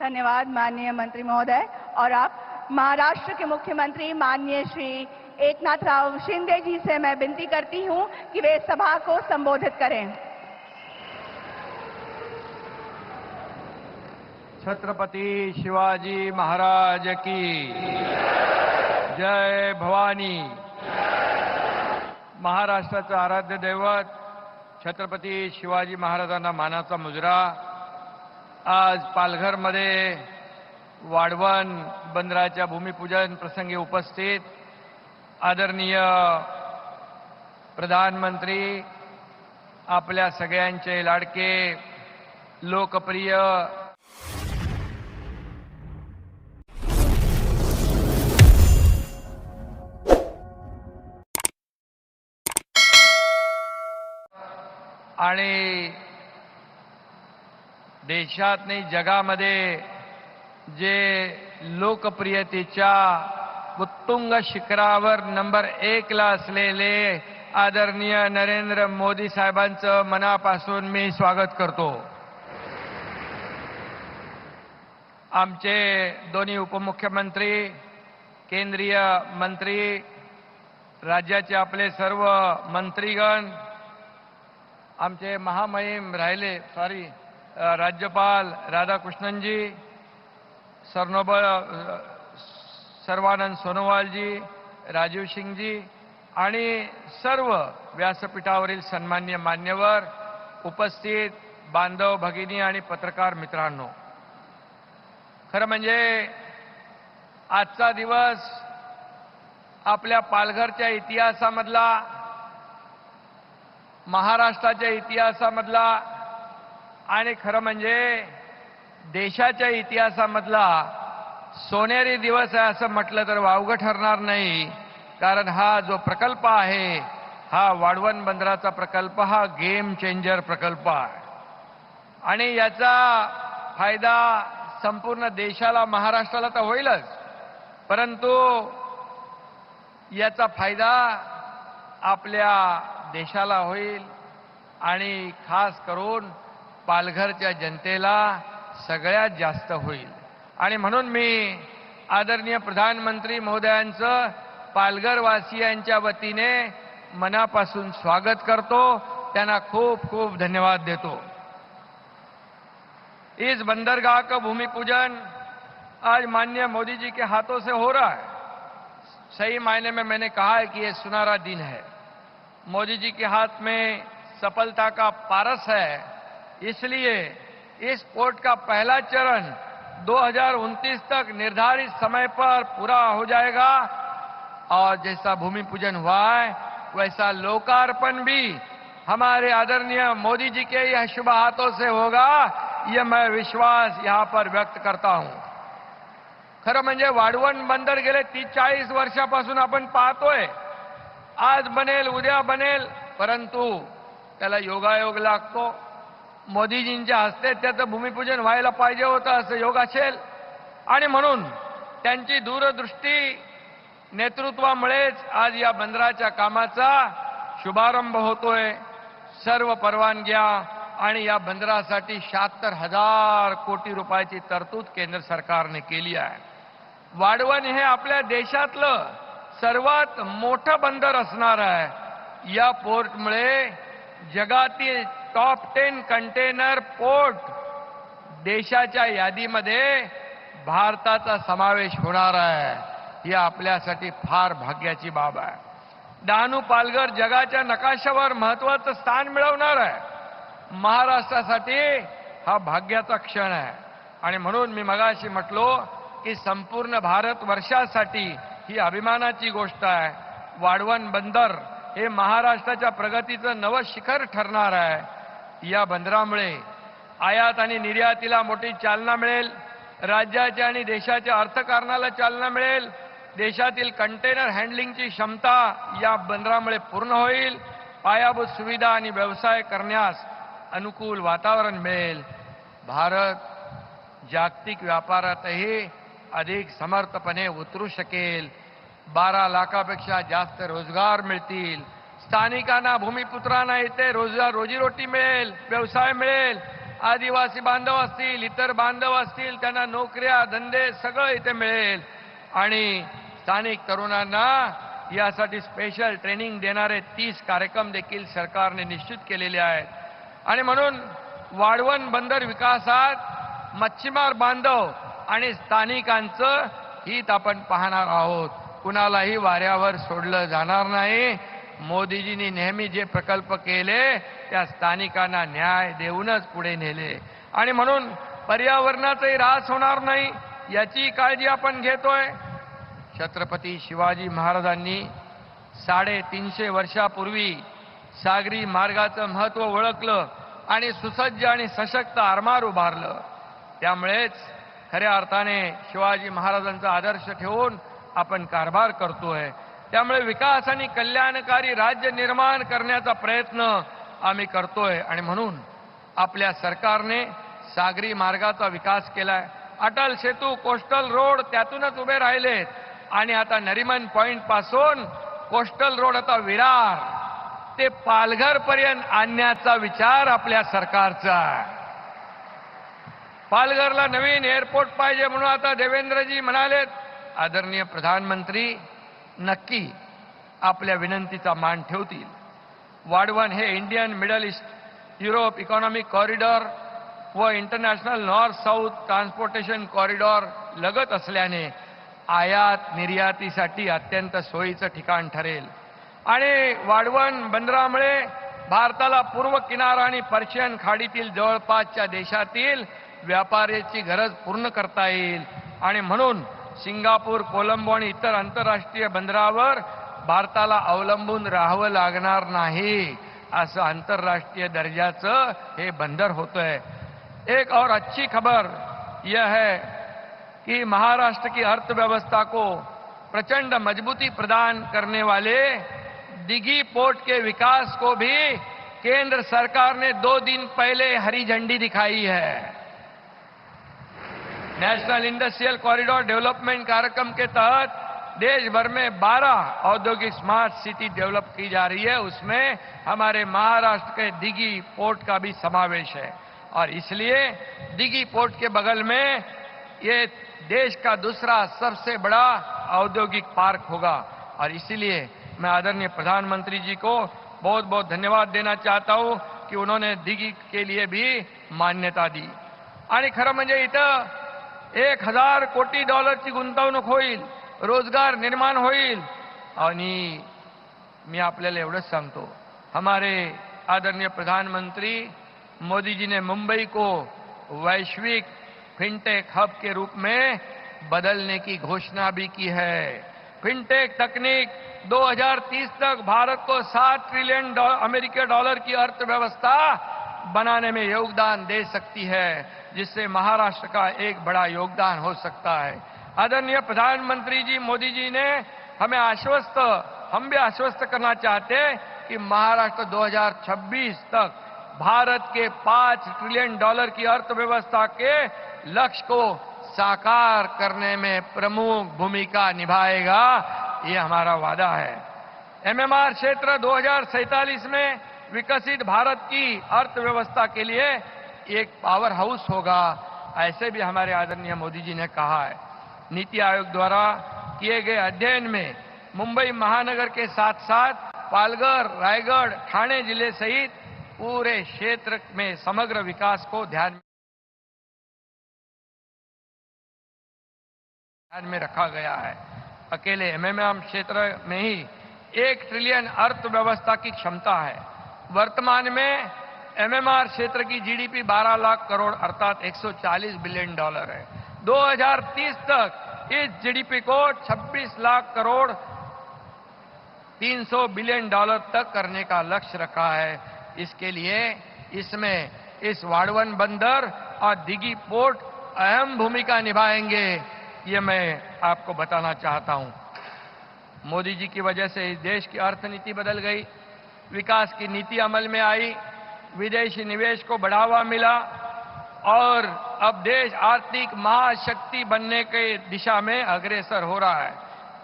धन्यवाद माननीय मंत्री महोदय। और आप महाराष्ट्र के मुख्यमंत्री माननीय श्री एकनाथ राव शिंदे जी से मैं विनती करती हूँ कि वे सभा को संबोधित करें। छत्रपति शिवाजी महाराज की जय भवानी। महाराष्ट्राचं आराध्य दैवत छत्रपती शिवाजी महाराजांना मानाचा मुजरा। आज पालघरमध्ये वाढवण बंदराच्या भूमिपूजन प्रसंगी उपस्थित आदरणीय प्रधानमंत्री आपल्या सगळ्यांचे लाडके लोकप्रिय देशात नाही जगामध्ये जे लोकप्रियतेच्या उत्तुंग शिखरावर नंबर एकला असलेले आदरणीय नरेंद्र मोदी साहेबांचं मनापासून मी स्वागत करतो. आमचे दोन्ही उपमुख्यमंत्री केंद्रीय मंत्री राज्याचे आपले सर्व मंत्रीगण आमचे महामहिम राहिले सॉरी राज्यपाल राधाकृष्णनजी सरनोबल सर्वानंद सोनोवालजी राजीव सिंगजी आणि सर्व व्यासपीठावरील सन्मान्य मान्यवर उपस्थित बांधव भगिनी आणि पत्रकार मित्रांनो. खरं म्हणजे आजचा दिवस आपल्या पालघरच्या इतिहासामधला महाराष्ट्राच्या इतिहासामधला आणि खरं म्हणजे देशाच्या इतिहासामधला सोनेरी दिवस आहे असं म्हटलं तर वावगं ठरणार नाही. कारण हा जो प्रकल्प आहे हा वाढवण बंदराचा प्रकल्प हा गेम चेंजर प्रकल्प आहे. आणि याचा फायदा संपूर्ण देशाला महाराष्ट्राला तर होईलच. परंतु याचा फायदा आपल्या देशाला होईल आणि खास करून पालघरच्या जनतेला सगळ्यात जास्त होईल. आणि म्हणून मी आदरणीय प्रधानमंत्री महोदयांचं पालघरवासियांच्या वतीने मनापासून स्वागत करतो. त्यांना खूप खूप धन्यवाद देतो. इस बंदरगाह का भूमि पूजन आज माननीय मोदी जी के हाथों से हो रहा है। सही मायने में मैंने कहा है कि ये सुनहरा दिन है। मोदी जी के हाथ में सफलता का पारस है। इसलिए इस पोर्ट का पहला चरण 2029 तक निर्धारित समय पर पूरा हो जाएगा। और जैसा भूमि पूजन हुआ है, वैसा लोकार्पण भी हमारे आदरणीय मोदी जी के यह शुभ हाथों से होगा यह मैं विश्वास यहाँ पर व्यक्त करता हूँ। खरं म्हणजे वाढवण बंदर गेले तीस चाळीस वर्षापासून आपण पाहतोय, आज बनेल, उद्या बनेल, परंतु त्याला योगायोग लागतो मोदीजींच्या हस्ते त्याचं भूमिपूजन व्हायला पाहिजे होतं असं योग असेल आणि म्हणून त्यांची दूरदृष्टी नेतृत्वामुळेच आज या बंदराच्या कामाचा शुभारंभ होतोय. सर्व परवानग्या आणि या बंदरासाठी शहात्तर हजार कोटी रुपयाची तरतूद केंद्र सरकारने केली आहे. वाढवण हे आपल्या देशातलं सर्वात मोठं बंदर असणार आहे. या पोर्टमुळे जगातील टॉप टेन कंटेनर पोर्ट देशाच्या यादीमध्ये भारताचा समावेश होणार आहे. ही आपल्यासाठी फार भाग्याची बाब आहे. डहाणू पालघर जगाच्या नकाशावर महत्वाचं स्थान मिळवणार आहे. महाराष्ट्रासाठी हा भाग्याचा क्षण आहे. आणि म्हणून मी मगाशी म्हटलो की संपूर्ण भारत वर्षासाठी ही अभिमानाची गोष्ट आहे. वाढवण बंदर हे महाराष्ट्राच्या प्रगतीचं नवं शिखर ठरणार आहे. या बंदरामुळे आयात आणि निर्यातीला मोठी चालना मिळेल. राज्याच्या आणि देशाच्या अर्थकारणाला चालना मिळेल. देशातील कंटेनर हँडलिंगची क्षमता या बंदरामुळे पूर्ण होईल. पायाभूत सुविधा आणि व्यवसाय करण्यास अनुकूल वातावरण मिळेल. भारत जागतिक व्यापारातही अधिक समर्थपणे उतरू शकेल. बारा लाखापेक्षा जास्त रोजगार मिळतील. स्थानिकांना भूमिपुत्रांना इथे रोजगार रोजीरोटी मिळेल व्यवसाय मिळेल आदिवासी बांधव असतील इतर बांधव असतील त्यांना नोकऱ्या धंदे सगळं इथे मिळेल. आणि स्थानिक तरुणांना यासाठी स्पेशल ट्रेनिंग देणारे तीस कार्यक्रम देखील सरकारने निश्चित केलेले आहेत. आणि म्हणून वाढवण बंदर विकासात मच्छीमार बांधव आणि स्थानिकांचं हित आपण पाहणार आहोत. कुणालाही वाऱ्यावर सोडलं जाणार नाही. मोदीजींनी नेहमी जे प्रकल्प केले त्या स्थानिकांना न्याय देऊनच पुढे नेले. आणि म्हणून पर्यावरणाचाही ऱ्हास होणार नाही याची काळजी आपण घेतोय. छत्रपती शिवाजी महाराजांनी साडेतीनशे वर्षापूर्वी सागरी मार्गाचं महत्त्व ओळखलं आणि सुसज्ज आणि सशक्त आरमार उभारलं. त्यामुळेच खऱ्या अर्थाने शिवाजी महाराजांचा आदर्श ठेवून आपण कारभार करतोय. त्यामुळे विकास आणि कल्याणकारी राज्य निर्माण करण्याचा प्रयत्न आम्ही करतोय. आणि म्हणून आपल्या सरकारने सागरी मार्गाचा विकास केलाय. अटल सेतू कोस्टल रोड त्यातूनच उभे राहिलेत. आणि आता नरिमन पॉइंटपासून कोस्टल रोड आता विरार. ते पालघर पर्यंत आणण्याचा विचार आपल्या सरकारचा आहे. पालघरला नवीन एअरपोर्ट पाहिजे म्हणून आता देवेंद्रजी म्हणालेत. आदरणीय प्रधानमंत्री नक्की आपल्या विनंतीचा मान ठेवतील. वाढवण हे Indian Middle East Europe economic corridor व international north south transportation corridor लगत असल्याने आयात निर्यातीसाठी अत्यंत सोयीचं ठिकाण ठरेल. आणि वाढवण बंदरामुळे भारताला पूर्व किनारा आणि पर्शियन खाडीतील जवळपासच्या देशातील व्यापाराची गरज पूर्ण करता येईल. आणि म्हणून सिंगापूर, कोलंबो आणि इतर आंतरराष्ट्रीय बंदरावर भारताला अवलंबून राहावं लागणार नाही. असं आंतरराष्ट्रीय दर्जाचं हे बंदर होतंय. एक और अच्छी खबर यह है कि महाराष्ट्र की अर्थव्यवस्था को प्रचंड मजबूती प्रदान करने वाले दिघी पोर्ट के विकास को भी केंद्र सरकार ने दो दिन पहले हरी झंडी दिखाई है। नेशनल इंडस्ट्रियल कॉरिडोर डेवलपमेंट कार्यक्रम के तहत देश भर में 12 औद्योगिक स्मार्ट सिटी डेवलप की जा रही है। उसमें हमारे महाराष्ट्र के दिघी पोर्ट का भी समावेश है। और इसलिए दिघी पोर्ट के बगल में ये देश का दूसरा सबसे बड़ा औद्योगिक पार्क होगा। और इसीलिए मैं आदरणीय प्रधानमंत्री जी को बहुत बहुत धन्यवाद देना चाहता हूँ कि उन्होंने दिघी के लिए भी मान्यता दी। आणि खरं म्हणजे इथं एक हज़ार कोटी डॉलरची गुंतवणूक होईल, रोज़गार निर्माण होईल. आणि मी आपल्याला हमारे आदरणीय प्रधानमंत्री मोदी जी ने मुंबई को वैश्विक फिनटेक हब के रूप में बदलने की घोषणा भी की है. फिनटेक तकनीक 2030 तक भारत को 7 ट्रिलियन अमेरिकी डॉलर की अर्थव्यवस्था बनाने में योगदान दे सकती है, जिससे महाराष्ट्र का एक बड़ा योगदान हो सकता है। आदरणीय प्रधानमंत्री जी, मोदी जी ने हमें आश्वस्त, हम भी आश्वस्त करना चाहते कि महाराष्ट्र 2026 तक भारत के पाँच ट्रिलियन डॉलर की अर्थव्यवस्था के लक्ष्य को साकार करने में प्रमुख भूमिका निभाएगा, ये हमारा वादा है। एमएमआर क्षेत्र 2047 में विकसित भारत की अर्थव्यवस्था के लिए एक पावर हाउस होगा। ऐसे भी हमारे आदरणीय मोदी जी ने कहा है। नीति आयोग द्वारा किए गए अध्ययन में मुंबई महानगर के साथ साथ पालघर, रायगढ़, ठाणे ज़िले सहित पूरे क्षेत्र में समग्र विकास को ध्यान ध्यान में रखा गया है। अकेले एमएमएम क्षेत्र में ही एक ट्रिलियन अर्थव्यवस्था की क्षमता है। वर्तमान में एमएमआर क्षेत्र की जीडीपी 12 लाख करोड़, अर्थात 140 बिलियन डॉलर है। 2030 तक इस जीडीपी को 26 लाख करोड़ 300 बिलियन डॉलर तक करने का लक्ष्य रखा है। इसके लिए इसमें इस वाड़वन बंदर और दिगी पोर्ट अहम भूमिका निभाएँगे, ये मैं आपको बताना चाहता हूँ। मोदी जी की वजह से इस देश की अर्थनीति बदल गई। विकास की नीति अमल में आई, विदेशी निवेश को बढ़ावा मिला और अब देश आर्थिक महाशक्ति बनने के दिशा में अग्रसर हो रहा है।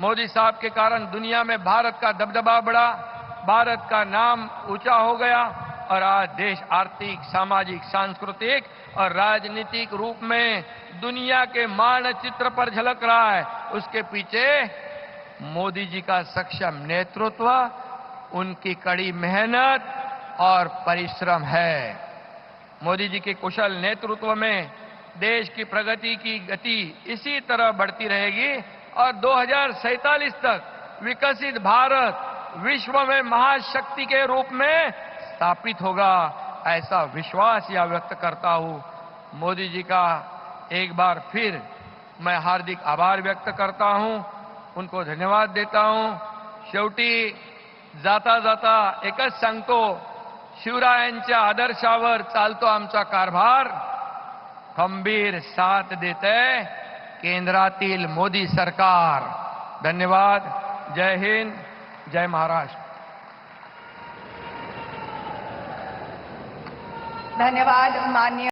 मोदी साहब के कारण दुनिया में भारत का दबदबा बढ़ा, भारत का नाम ऊँचा हो गया और आज देश आर्थिक, सामाजिक, सांस्कृतिक और राजनीतिक रूप में दुनिया के मानचित्र पर झलक रहा है। उसके पीछे मोदी जी का सक्षम नेतृत्व उनकी कड़ी मेहनत और परिश्रम है। मोदी जी के कुशल नेतृत्व में देश की प्रगति की गति इसी तरह बढ़ती रहेगी और 2047 तक विकसित भारत विश्व में महाशक्ति के रूप में स्थापित होगा, ऐसा विश्वास यह व्यक्त करता हूँ। मोदी जी का एक बार फिर मैं हार्दिक आभार व्यक्त करता हूँ, उनको धन्यवाद देता हूँ। शेवटी जाता जाता एकच सांगतो, शिवरायांच्या आदर्शावर चालतो आमचा कारभार. खंबीर साथ देते केंद्रातील मोदी सरकार. धन्यवाद. जय हिंद. जय महाराष्ट्र. धन्यवाद. माननीय